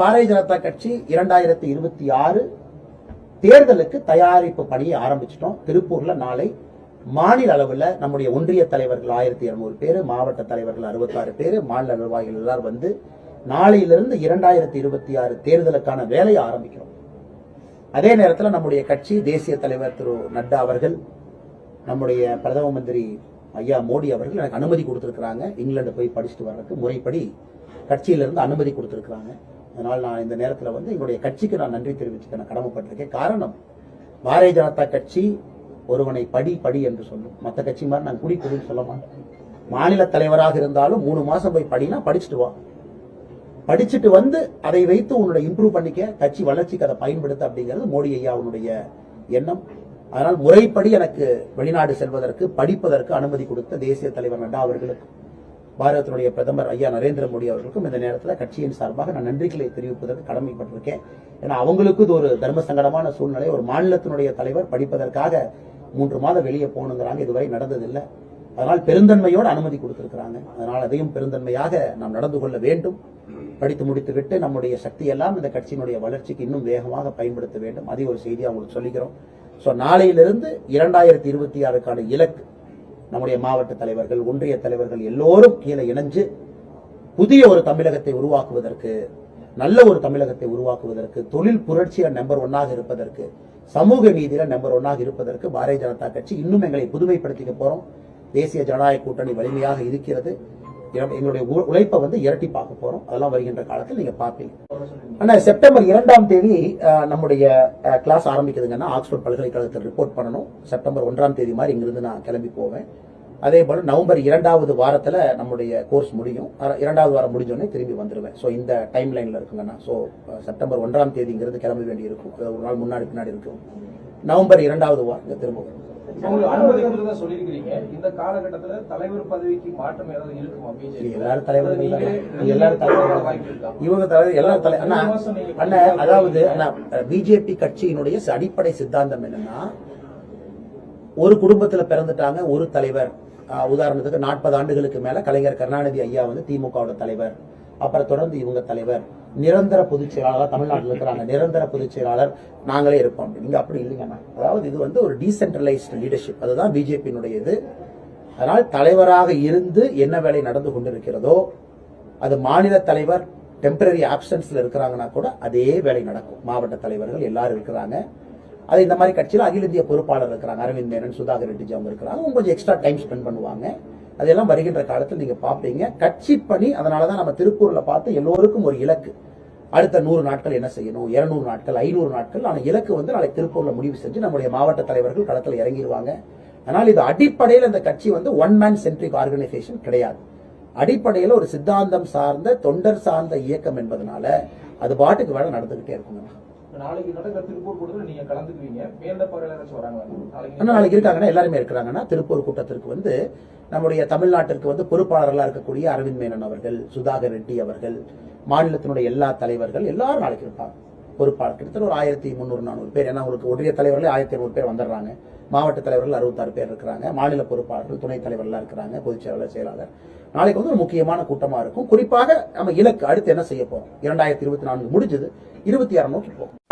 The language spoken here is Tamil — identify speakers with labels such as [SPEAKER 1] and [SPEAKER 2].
[SPEAKER 1] பாரதிய ஜனதா கட்சி இரண்டாயிரத்தி இருபத்தி ஆறு தேர்தலுக்கு தயாரிப்பு பணியை ஆரம்பிச்சிட்டோம். திருப்பூர்ல நாளை மாநில அளவில் நம்முடைய ஒன்றிய தலைவர்கள் ஆயிரத்தி இருநூறு பேர் மாவட்ட தலைவர்கள் அறுபத்தாறு பேர் மாநில நிர்வாகிகள் எல்லாரும் வந்து நாளையிலிருந்து இரண்டாயிரத்தி இருபத்தி ஆறு தேர்தலுக்கான வேலையை ஆரம்பிக்கிறோம். அதே நேரத்தில் நம்முடைய கட்சி தேசிய தலைவர் திரு நட்டா அவர்கள் நம்முடைய பிரதம மந்திரி ஐயா மோடி அவர்கள் எனக்கு அனுமதி கொடுத்திருக்கிறாங்க. இங்கிலாந்து போய் படிச்சுட்டு வர்றதுக்கு முறைப்படி கட்சியிலிருந்து அனுமதி கொடுத்திருக்கிறாங்க. அதனால் நான் இந்த நேரத்தில் வந்து எங்களுடைய கட்சிக்கு நான் நன்றி தெரிவிச்சுக்க நான் கடமைப்பட்டிருக்கேன். காரணம் பாரதிய ஜனதா கட்சி ஒருவனை படி படி என்று சொல்லும். மற்ற கட்சி மாதிரி நான் குடி குடின்னு சொல்ல மாட்டேன். மாநில தலைவராக இருந்தாலும் மூணு மாசம் போய் படினா படிச்சுட்டு வா. படிச்சுட்டு வந்து அதை வைத்து உன்னுடைய இம்ப்ரூவ் பண்ணிக்க கட்சி வளர்ச்சிக்கு அதை பயன்படுத்த அப்படிங்கிறது மோடி ஐயா அவனுடைய எண்ணம். அதனால் முறைப்படி எனக்கு வெளிநாடு செல்வதற்கு படிப்பதற்கு அனுமதி கொடுத்த தேசிய தலைவர் நட்டா அவர்களுக்கு. பாரதத்தினுடைய பிரதமர் ஐயா நரேந்திர மோடி அவர்களுக்கும் இந்த நேரத்தில் கட்சியின் சார்பாக நான் நன்றிகளை தெரிவிப்பதற்கு கடமைப்பட்டிருக்கேன். ஏன்னா அவங்களுக்கு இது ஒரு தர்ம சங்கடமான சூழ்நிலை. ஒரு மாநிலத்தினுடைய தலைவர் படிப்பதற்காக மூன்று மாதம் வெளியே போகணுங்கிறாங்க. இதுவரை நடந்ததில்லை. அதனால் பெருந்தன்மையோடு அனுமதி கொடுத்திருக்கிறாங்க. அதனால் அதையும் பெருந்தன்மையாக நாம் நடந்து கொள்ள வேண்டும். படித்து முடித்துவிட்டு நம்முடைய சக்தியெல்லாம் இந்த கட்சியினுடைய வளர்ச்சிக்கு இன்னும் வேகமாக பயன்படுத்த வேண்டும். அதே ஒரு செய்தி அவங்களுக்கு சொல்லிக்கிறோம். ஸோ நாளையிலிருந்து இரண்டாயிரத்தி இருபத்தி ஆறுக்கான இலக்கு நம்முடைய மாவட்ட தலைவர்கள் ஒன்றிய தலைவர்கள் எல்லோரும் கீழே இணைஞ்சு புதிய ஒரு தமிழகத்தை உருவாக்குவதற்கு நல்ல ஒரு தமிழகத்தை உருவாக்குவதற்கு தொழில் புரட்சியில் நம்பர் ஒன்னாக இருப்பதற்கு சமூக நீதியில நம்பர் ஒன்னாக இருப்பதற்கு பாரதிய ஜனதா கட்சி இன்னும் எங்களை புதுமைப்படுத்திக்க போறோம். தேசிய ஜனநாயக கூட்டணி வலிமையாக இருக்கிறது. எங்களுடைய உ- உழைப்பை வந்து இரட்டி பார்க்க போறோம். அதெல்லாம் வருகின்ற காலத்தில் நீங்க பார்ப்பீங்க. அண்ணா செப்டம்பர் இரண்டாம் தேதி நம்முடைய கிளாஸ் ஆரம்பிக்குதுங்கன்னா ஆக்ஸ்போர்ட் பல்கலைக்கழகத்தில் ரிப்போர்ட் பண்ணணும். செப்டம்பர் ஒன்றாம் தேதி மாதிரி இங்கிருந்து நான் கிளம்பி போவேன். அதே போல நவம்பர் இரண்டாவது வாரத்துல நம்முடைய கோர்ஸ் முடியும். இரண்டாவது வாரம் முடிஞ்சோடனே திரும்பி வந்துருவேன். ஸோ இந்த டைம் லைன்ல இருக்குங்கண்ணா ஸோ செப்டம்பர் ஒன்றாம் தேதிங்கிறது கிளம்ப வேண்டி இருக்கும் ஒரு நாள் முன்னாடி பின்னாடி இருக்கும். நவம்பர் இரண்டாவது வாரம் திரும்ப வரும்.
[SPEAKER 2] பிஜேபி
[SPEAKER 1] எல்லாரும் தலைவர்கள் தான்.
[SPEAKER 2] நீங்களே-
[SPEAKER 1] எல்லாரும் தலைவர்கள்
[SPEAKER 2] வாய்ப்பு இருக்கா
[SPEAKER 1] இவங்க தலைவர் எல்லாரும் தலை அண்ணா அண்ணா அதாவது அண்ணா பிஜேபி கட்சியினுடைய அடிப்படை சித்தாந்தம் என்னன்னா ஒரு குடும்பத்துல பிறந்துட்டாங்க ஒரு தலைவர். உதாரணத்துக்கு நாற்பது ஆண்டுகளுக்கு மேல கலைஞர் கருணாநிதி ஐயா வந்து திமுகவோட தலைவர். அப்புறம் தொடர்ந்து இவங்க தலைவர் நிரந்தர பொதுச் செயலாளர் தமிழ்நாட்டில் இருக்கிறாங்க நிரந்தர பொதுச் செயலாளர் நாங்களே இருப்போம். நீங்க அப்படி இல்லைங்கண்ணா அதாவது இது வந்து ஒரு டீசென்ட்ரலைஸ்டு லீடர்ஷிப் அதுதான் பிஜேபியினுடைய இது. அதனால் தலைவராக இருந்து என்ன வேலை நடந்து கொண்டிருக்கிறதோ அது மாநில தலைவர் டெம்பரரி ஆப்சன்ஸ்ல இருக்கிறாங்கன்னா கூட அதே வேலை நடக்கும். மாவட்ட தலைவர்கள் எல்லாரும் இருக்கிறாங்க. அது இந்த மாதிரி கட்சியில் அகில இந்திய பொறுப்பாளர் இருக்கிறாங்க. அரவிந்த் மேனன் சுதாகர் ரெட்டிஜி அவங்க இருக்கிறாங்க. அவங்க கொஞ்சம் எக்ஸ்ட்ரா டைம் ஸ்பெண்ட் பண்ணுவாங்க. அதெல்லாம் வருகின்ற காலத்தில் நீங்க பார்ப்பீங்க கட்சி பணி அதனால தான் நம்ம திருப்பூர்ல பார்த்து எல்லோருக்கும் ஒரு இலக்கு. அடுத்த நூறு நாட்கள் என்ன செய்யணும்? இருநூறு நாட்கள் ஐநூறு நாட்கள் ஆனால் இலக்கு வந்து நாளை திருப்பூர்ல முடிவு செஞ்சு நம்முடைய மாவட்ட தலைவர்கள் களத்தில் இறங்கிடுவாங்க அதனால் இது அடிப்படையில் இந்த கட்சி வந்து ஒன் மேன் சென்ட்ரிக் ஆர்கனைசேஷன் கிடையாது. அடிப்படையில் ஒரு சித்தாந்தம் சார்ந்த தொண்டர் சார்ந்த இயக்கம் என்பதனால அது பாட்டுக்கு வேலை நடந்துகிட்டே இருக்குங்க.
[SPEAKER 2] நாளைக்கு நடக்கிற திருப்பூர் கூட்டத்தில் நீங்க கலந்துக்குவீங்க. மேல்ட பார்வையாளர் நாளைக்கு
[SPEAKER 1] இருக்காங்கன்னா எல்லாருமே இருக்கிறாங்கன்னா திருப்பூர் கூட்டத்திற்கு வந்து நம்முடைய தமிழ்நாட்டிற்கு வந்து பொறுப்பாளர்களாக இருக்கக்கூடிய அரவிந்த் மேனன் அவர்கள் சுதாகர் ரெட்டி அவர்கள் மாநிலத்தினுடைய எல்லா தலைவர்கள் எல்லாரும் நாளைக்கு இருப்பாங்க. பொறுப்பாளர். கிட்டத்தட்ட ஒரு ஆயிரத்தி முந்நூறு நானூறு பேர். ஏன்னா உங்களுக்கு ஒன்றிய தலைவர்களே ஆயிரத்தி இருநூறு பேர் வந்துடுறாங்க. மாவட்ட தலைவர்கள் அறுபத்தாறு பேர் இருக்கிறாங்க. மாநில பொறுப்பாளர்கள் துணைத் தலைவர்கள்லாம் இருக்கிறாங்க. பொதுச் செயலாளர் செயலாளர். நாளைக்கு வந்து ஒரு முக்கியமான கூட்டமா இருக்கும். குறிப்பாக நம்ம இலக்கு அடுத்து என்ன செய்ய போகிறோம் இரண்டாயிரத்தி இருபத்தி நான்கு முடிஞ்சது. இருபத்தி ஆறு நோக்கி போகும்